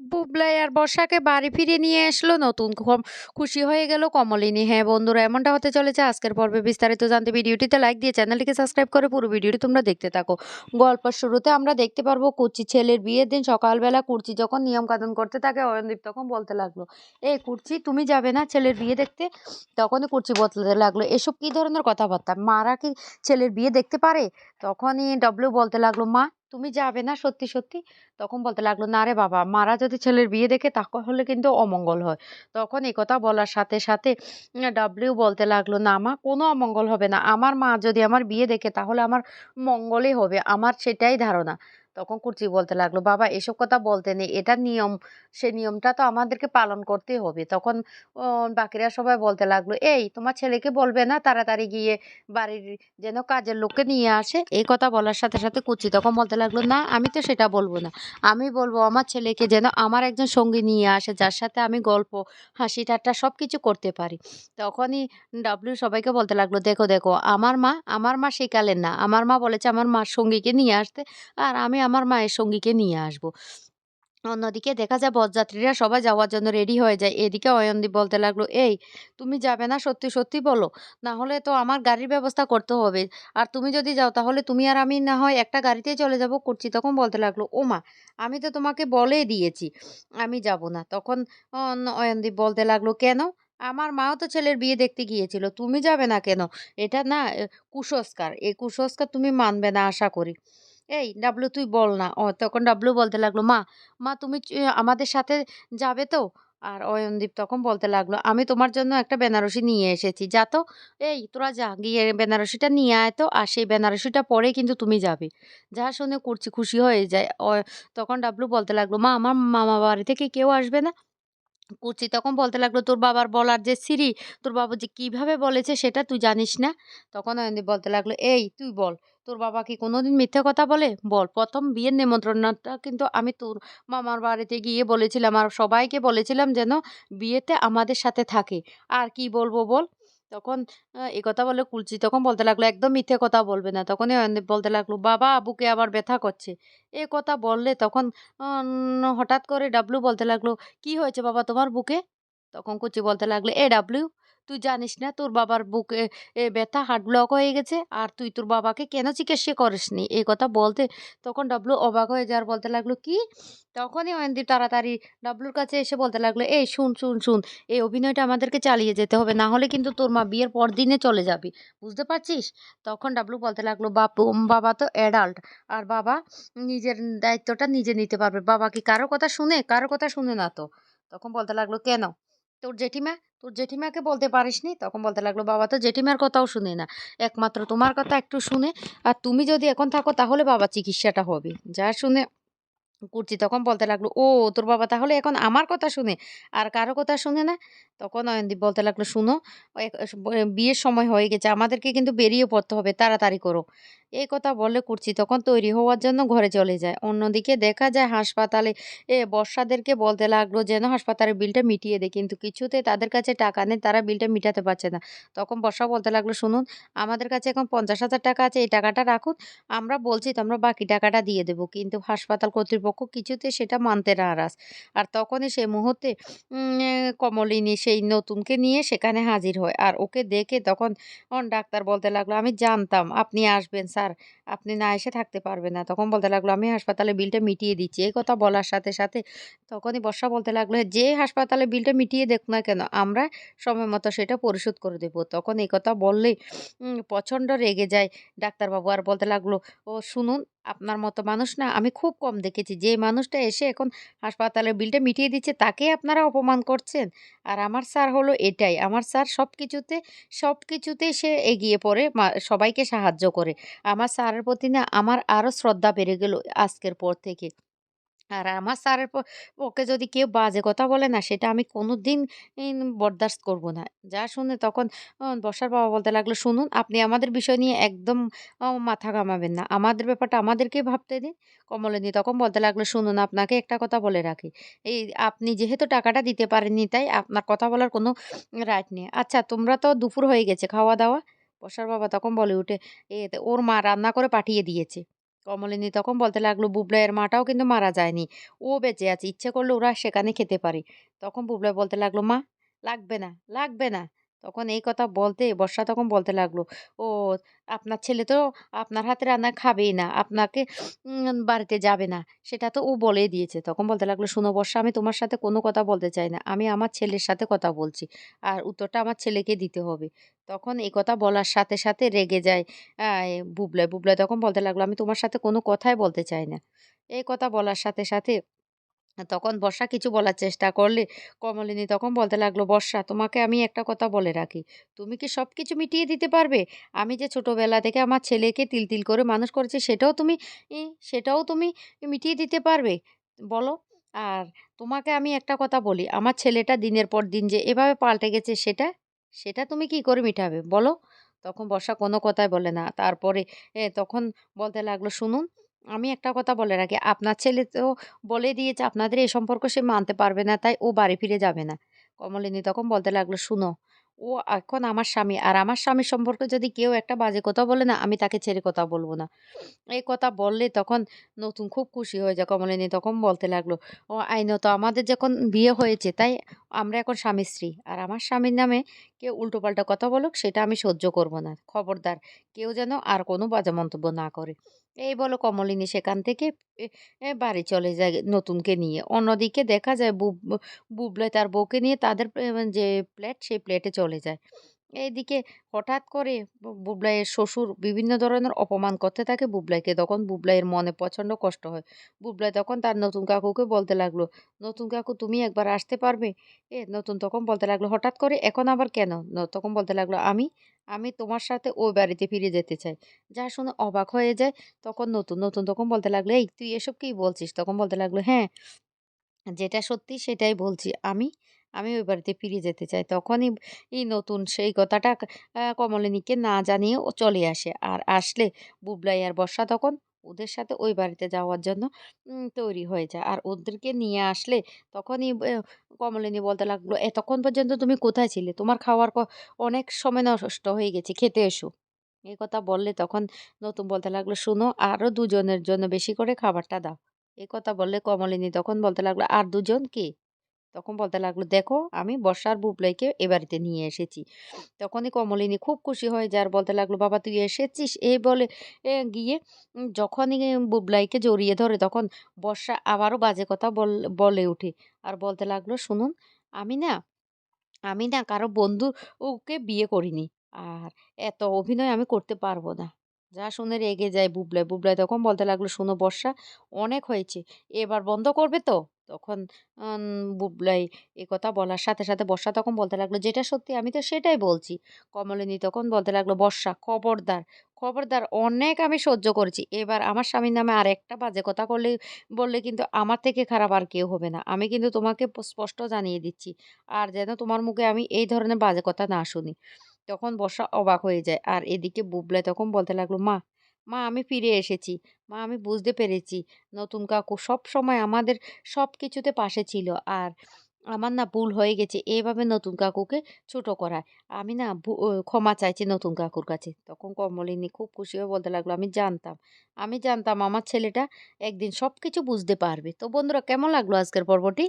বুবলাই আর বর্ষাকে বাড়ি ফিরিয়ে নিয়ে আসলো নতুন খম খুশি হয়ে গেল কমলিনী। হ্যাঁ বন্ধুরা, এমনটা হতে চলেছে আজকের পর্বে বিস্তারিত জানতে। ভিডিওটিতে লাইক দিয়ে চ্যানেলটিকে সাবস্ক্রাইব করে পুরো ভিডিওটি তোমরা দেখতে থাকো। গল্পের শুরুতে আমরা দেখতে পারব কুচি ছেলের বিয়ের দিন। সকালবেলা কুর্চি যখন নিয়ম কানুন করতে থাকে অয়নদীপ তখন বলতে লাগল এই কুর্চি, তুমি যাবে না ছেলের বিয়ে দেখতে? তখনই কুর্চি বলতে লাগল, এসব কি ধরনের কথাবার্তা? মারা কি ছেলের বিয়ে দেখতে পারে? তখনই ডব্লিউ বলতে লাগল, মা তুমি যাবে না সত্যি সত্যি? তখন বলতে লাগল, না রে বাবা, মারা যদি ছেলের বিয়ে দেখে তাহলে কিন্তু অমঙ্গল হয়। তখন এই কথা বলার সাথে সাথে ডাব্লিউ বলতে লাগল, না মা, কোনো অমঙ্গল হবে না। আমার মা যদি আমার বিয়ে দেখে তাহলে আমার মঙ্গলই হবে। আমার সেটাই ধারণা। তখন কুর্চি বলতে লাগল, বাবা, এসব কথা বলতে নেই। এটা নিয়ম। সে নিয়মটা তো আমাদেরকে পালন করতেই হবে। তখন বাকিরা সবাই বলতে লাগল, এই, তোমার ছেলেকে বলবে না তাড়াতাড়ি গিয়ে বাড়ির যেন কাজের লোককে নিয়ে আসে? এই কথা বলার সাথে সাথে কুচি তখন বলতে লাগল, না, আমি তো সেটা বলব না। আমি বলব আমার ছেলেকে যেন আমার একজন সঙ্গী নিয়ে আসে, যার সাথে আমি গল্প, হাসি, ঠাট্টা সব কিছু করতে পারি। তখনই ডাব্লিউ সবাইকে বলতে লাগল, দেখো দেখো, আমার মা আমার মা সেকালের না। আমার মা বলেছে আমার মার সঙ্গীকে নিয়ে আসতে। আর আমি আমার মায়ের সঙ্গীকে নিয়ে আসব। অন্যদিকে দেখা যায় বরযাত্রীরা সবাই যাওয়ার জন্য রেডি হয়ে যায়। এদিকে অয়নদীপ বলতে লাগল, এই, তুমি যাবে না? সত্যি সত্যি বলো। না হলে তো আমার গাড়ির ব্যবস্থা করতে হবে। আর তুমি যদি যাও, তাহলে তুমি আর আমি না হয় একটা গাড়িতেই চলে যাব করছি। তখন বলতে লাগল, ও মা, আমি তো তোমাকে বলেই দিয়েছি, আমি যাব না। তখন অয়নদীপ বলতে লাগল, কেন? আমার মাও তো ছেলের বিয়ে দেখতে গিয়েছিল। তুমি যাবে না কেন? এটা না কুসংস্কার। এই কুসংস্কার তুমি মানবে না আশা করি। এই ডাবলু তুই বল না। ও তখন ডাবলু বলতে লাগল, মা মা তুমি আমাদের সাথে যাবে তো? আর অয়নদীপ তখন বলতে লাগল, আমি তোমার জন্য একটা বেনারসি নিয়ে এসেছি, যা তো? এই, তোরা যা, গিয়ে বেনারসিটা নিয়ে আয় তো, আর সেই বেনারসিটা পরে কিন্তু তুমি যাবে। যা শুনে করছি খুশি হয়ে যায়। তখন ডাবলু বলতে লাগল, মা, আমার মামা বাড়ি থেকে কেউ আসবে না? কুচি তখন বলতে লাগল, তোর বাবার বলার যে সিঁড়ি, তোর বাবা যে কীভাবে বলেছে সেটা তুই জানিস না? তখন অয়নদীপ বলতে লাগল, এই, তুই বল তোর বাবা কি কোনোদিন মিথ্যে কথা বলে? বল, প্রথম বিয়ের নেমন্ত্রণটা কিন্তু আমি তোর মামার বাড়িতে গিয়ে বলেছিলাম আর সবাইকে বলেছিলাম যেন বিয়েতে আমাদের সাথে থাকে। আর কি বলব বল? তখন এ কথা বলে কুলচি তখন বলতে লাগল, একদম মিথ্যে কথা বলবে না। তখনই বলতে লাগল, বাবা বুকে আবার ব্যথা করছে। এ কথা বললে তখন হঠাৎ করে ডাবলু বলতে লাগল, কি হয়েছে বাবা তোমার বুকে? তখন কুচি বলতে লাগল, এ ডাব্লিউ তুই জানিস না তোর বাবার বুকে ব্যথা হার্ট ব্লক হয়ে গেছে, আর তুই তোর বাবাকে কেন চিকিৎসা করিসনি? এই কথা বলতে তখন ডাবলু অবাক হয়ে যাওয়ার বলতে লাগল, কি? তখনই অয়নদীপ তাড়াতাড়ি ডাবলুর কাছে এসে বলতে লাগল, এই শুন শুন শুন, এই অভিনয়টা আমাদেরকে চালিয়ে যেতে হবে, না হলে কিন্তু তোর মা বিয়ের পর দিনে চলে যাবি। বুঝতে পারছিস? তখন ডাবলু বলতে লাগল, বাপু বাবা তো অ্যাডাল্ট আর বাবা নিজের দায়িত্বটা নিজে নিতে পারবে। বাবা কি কারও কথা শুনে, কারও কথা শুনে না তো? তখন বলতে লাগল, কেন? তোর জেঠিমা, তোর জেঠিমাকে বলতে পারিসনি? তখন বলতে লাগল, বাবা তো জেঠিমার কথাও শুনে না। একমাত্র তোমার কথা একটু শুনে, আর তুমি যদি এখন থাকো, তাহলে বাবা চিকিৎসাটা হবে। যা শুনে করছি তখন বলতে লাগল, ও, তোর বাবা তাহলে এখন আমার কথা শুনে, আর কারও কথা শুনে না? তখন অয়নদীপ বলতে লাগল, শুনো বিয়ের সময় হয়ে গেছে, আমাদেরকে কিন্তু বেরিয়ে পড়তে হবে, তাড়াতাড়ি করো। এই কথা বলে কুর্চি তখন তৈরি হওয়ার জন্য ঘরে চলে যায়। অন্যদিকে দেখা যায় হাসপাতালে, এ বর্ষাদেরকে বলতে লাগল যেন হাসপাতালের বিলটা মিটিয়ে দেয়, কিন্তু কিছুতে তাদের কাছে টাকা নেই, তারা বিলটা মিটাতে পারছে না। তখন বর্ষা বলতে লাগল, শুনুন, আমাদের কাছে এখন পঞ্চাশ হাজার টাকা আছে, এই টাকাটা রাখুন, আমরা বলছি তো আমরা বাকি টাকাটা দিয়ে দেবো। কিন্তু হাসপাতাল কর্তৃপক্ষ কিছুতে সেটা মানতে নারাজ। আর তখনই সেই মুহূর্তে কমলিনী সেই নতুনকে নিয়ে সেখানে হাজির হয়। আর ওকে দেখে তখন ডাক্তার বলতে লাগল, আমি জানতাম, আপনি আসবেন স্যার আপনি না এসে থাকতে পারবেন না। তখন বলতে লাগল, আমি হাসপাতালে বিলটা মিটিয়ে দিচ্ছি। এই কথা বলার সাথে সাথে তখনই বর্ষা বলতে লাগল, যে হাসপাতালে বিলটা মিটিয়ে দেখ না কেন, আমরা সময় মতো সেটা পরিশোধ করে দেবো। তখন এই কথা বললেই প্রচণ্ড রেগে যায় ডাক্তারবাবু আর বলতে লাগল, ও শুনুন, আপনার মতো মানুষ না, আমি খুব কম দেখেছি। যে মানুষটা এসে এখন হাসপাতালের বিলটা মিটিয়ে দিচ্ছে, তাকে আপনারা অপমান করছেন। আর আমার স্যার হলো এটাই, আমার স্যার সব কিছুতে সব কিছুতেই সে এগিয়ে পড়ে সবাইকে সাহায্য করে। আমার স্যারের প্রতি না আমার আরও শ্রদ্ধা বেড়ে গেল আজকের পর থেকে। আর আমার স্যারের ওকে যদি কেউ বাজে কথা বলে না, সেটা আমি কোনো দিন বরদাস্ত করব না। যা শুনে তখন বর্ষার বাবা বলতে লাগল, শুনুন, আপনি আমাদের বিষয় নিয়ে একদম মাথা ঘামাবেন না। আমাদের ব্যাপারটা আমাদেরকে ভাবতে দিন। কমলিনী তখন বলতে লাগল, শুনুন, আপনাকে একটা কথা বলে রাখি। এই আপনি যেহেতু টাকাটা দিতে পারেননি, তাই আপনার কথা বলার কোনো রাইট নেই। আচ্ছা তোমরা তো দুপুর হয়ে গেছে খাওয়া দাওয়া বর্ষার বাবা তখন বলে উঠে, এ ওর মা রান্না করে পাঠিয়ে দিয়েছে। কমলিনী তখন বলতে লাগল, বুবলাইয়ের মাটাও কিন্তু মারা যায়নি। ও বেঁচে আছে, ইচ্ছে করলে ওরা সেখানে খেতে পারে। তখন বুবলাই বলতে লাগল, মা, লাগবে না লাগবে না। তখন এই কথা বলতে, বর্ষা তখন বলতে লাগল, ও, আপনার ছেলে তো আপনার হাতে রান্না খাবেই না, আপনাকে বাড়িতে যাবে না। সেটা তো ও বলে দিয়েছে। তখন বলতে লাগল, শুনো বর্ষা, আমি তোমার সাথে কোনো কথা বলতে চাই না, আমি আমার ছেলের সাথে কথা বলছি, আর উত্তরটা আমার ছেলেকে দিতে হবে। তখন এই কথা বলার সাথে সাথে রেগে যায় বুবলাই বুবলাই তখন বলতে লাগল, আমি তোমার সাথে কোনো কথাই বলতে চাই না। এই কথা বলার সাথে সাথে তখন বর্ষা কিছু বলার চেষ্টা করলে কমলিনী তখন বলতে লাগল, বর্ষা, তোমাকে আমি একটা কথা বলে রাখি। তুমি কি সব কিছু মিটিয়ে দিতে পারবে? আমি যে ছোটোবেলা থেকে আমার ছেলেকে তিল তিল করে মানুষ করেছি, সেটাও তুমি সেটাও তুমি মিটিয়ে দিতে পারবে? বলো। আর তোমাকে আমি একটা কথা বলি, আমার ছেলেটা দিনের পর দিন যে এভাবে পাল্টে গেছে, সেটা সেটা তুমি কি করে মিটাবে? বলো? তখন বর্ষা কোনো কথাই বলে না। তারপরে তখন বলতে লাগল, শুনুন আমি একটা কথা বলে রাখি আপনার ছেলে তো বলে দিয়েছে আপনাদের এই সম্পর্ক সে মানতে পারবে না, তাই ও বাড়ি ফিরে যাবে না। কমলিনী তখন বলতে লাগল, শুনো, ও এখন আমার স্বামী, আর আমার স্বামীর সম্পর্কে যদি কেউ একটা বাজে কথা বলে না, আমি তাকে ছেড়ে কথা বলব না। এই কথা বললে তখন নতুন খুব খুশি হয়ে যায় কমলিনী তখন বলতে লাগল, ও আইনত আমাদের যখন বিয়ে হয়েছে, তাই আমরা এখন স্বামী স্ত্রী, আর আমার স্বামীর নামে কেউ উল্টোপাল্টা কথা বলুক, সেটা আমি সহ্য করব না। খবরদার, কেউ যেন আর কোনো বাজে মন্তব্য না করে। এই বলো কমলিনী সেখান থেকে বাড়ি চলে যায় নতুনকে নিয়ে। অন্যদিকে দেখা যায় বুব বুবলাই তার বউকে নিয়ে তাদের যে প্লেট সেই প্লেটে চলে যায়। এইদিকে হঠাৎ করে বুবলাইয়ের শ্বশুর বিভিন্ন ধরনের অপমান করতে থাকে বুবলাইকে। তখন বুবলাইয়ের মনে প্রচণ্ড কষ্ট হয়। বুবলাই তখন তার নতুন কাকুকে বলতে লাগল, "নতুন কাকু তুমি একবার আসতে পারবে?" এ নতুন তখন বলতে লাগল, "হঠাৎ করে এখন আবার কেন?" তখন বলতে লাগল, "আমি, আমি তোমার সাথে ওই বাড়িতে ফিরে যেতে চাই।" যা শুনে অবাক হয়ে যায় তখন নতুন, নতুন তখন বলতে লাগল, "এই তুই এসব কি বলছিস?" তখন বলতে লাগল, "হ্যাঁ।" যেটা সত্যি সেটাই বলছি। আমি, আমি ওই বাড়িতে ফিরে যেতে চাই। তখনই এই নতুন সেই কথাটা কমলিনীকে না জানিয়ে ও চলে আসে। আর আসলে বুবলাই আর বর্ষা তখন ওদের সাথে ওই বাড়িতে যাওয়ার জন্য তৈরি হয়ে যায়। আর ওদেরকে নিয়ে আসলে তখনই কমলিনী বলতে লাগল, "এতক্ষণ পর্যন্ত তুমি কোথায় ছিলে? তোমার খাওয়ার অনেক সময় নষ্ট হয়ে গেছে। খেতে এসো।" এই কথা বললে তখন নতুন বলতে লাগল, "শোনো আরও দুজনের জন্য বেশি করে খাবারটা দাও।" এই কথা বললে কমলিনী তখন বলতে লাগল, "আর দুজন কে?" তখন বলতে লাগল, "দেখো আমি বর্ষার বুবলাইকে এ বাড়িতে নিয়ে এসেছি।" তখনই কমলিনী খুব খুশি হয়ে যার বলতে লাগল, "বাবা তুই এসেছিস?" এই বলে গিয়ে যখনই বুবলাইকে জড়িয়ে ধরে তখন বর্ষা আবারও বাজে কথা বল ওঠে। আর বলতে লাগল, "শুনুন আমি না আমি না কারও বন্ধু ওকে বিয়ে করিনি। আর এত অভিনয় আমি করতে পারব না। যা শুনে রেগে যায় বুবলাই। বুবলাই তখন বলতে লাগল, "শোনো বর্ষা, অনেক হয়েছে। এবার বন্ধ করবে তো?" তখন বুবলাই এ কথা বলার সাথে, সাথে বর্ষা তখন বলতে লাগল, "যেটা সত্যি আমি তো সেটাই বলছি।" কমলিনী তখন বলতে লাগল, "বর্ষা খবরদার, খবরদার অনেক আমি সহ্য করেছি। এবার আমার স্বামীর নামে আরেকটা বাজে কথা করলে বললে কিন্তু আমার থেকে খারাপ আর কেউ হবে না। আমি কিন্তু তোমাকে স্পষ্ট জানিয়ে দিচ্ছি।" আর যেন তোমার মুখে আমি এই ধরনের বাজে কথা না শুনি। তখন বর্ষা অবাক হয়ে যায়। আর এদিকে বুবলাই তখন বলতে লাগল, "মা, মা আমি ফিরে এসেছি। মা আমি বুঝতে পেরেছি নতুন কাকু সবসময় আমাদের সব কিছুতে পাশে ছিল। আর আমার না ভুল হয়ে গেছে এভাবে নতুন কাকুকে ছোট করায়। আমি না ক্ষমা চাইছি নতুন কাকুর কাছে।" তখন কমলিনী খুব খুশি হয়ে বলতে লাগল, "আমি জানতাম, আমি জানতাম আমার ছেলেটা একদিন সব কিছু বুঝতে পারবে।" তো বন্ধুরা কেমন লাগল আজকের পর্বটি?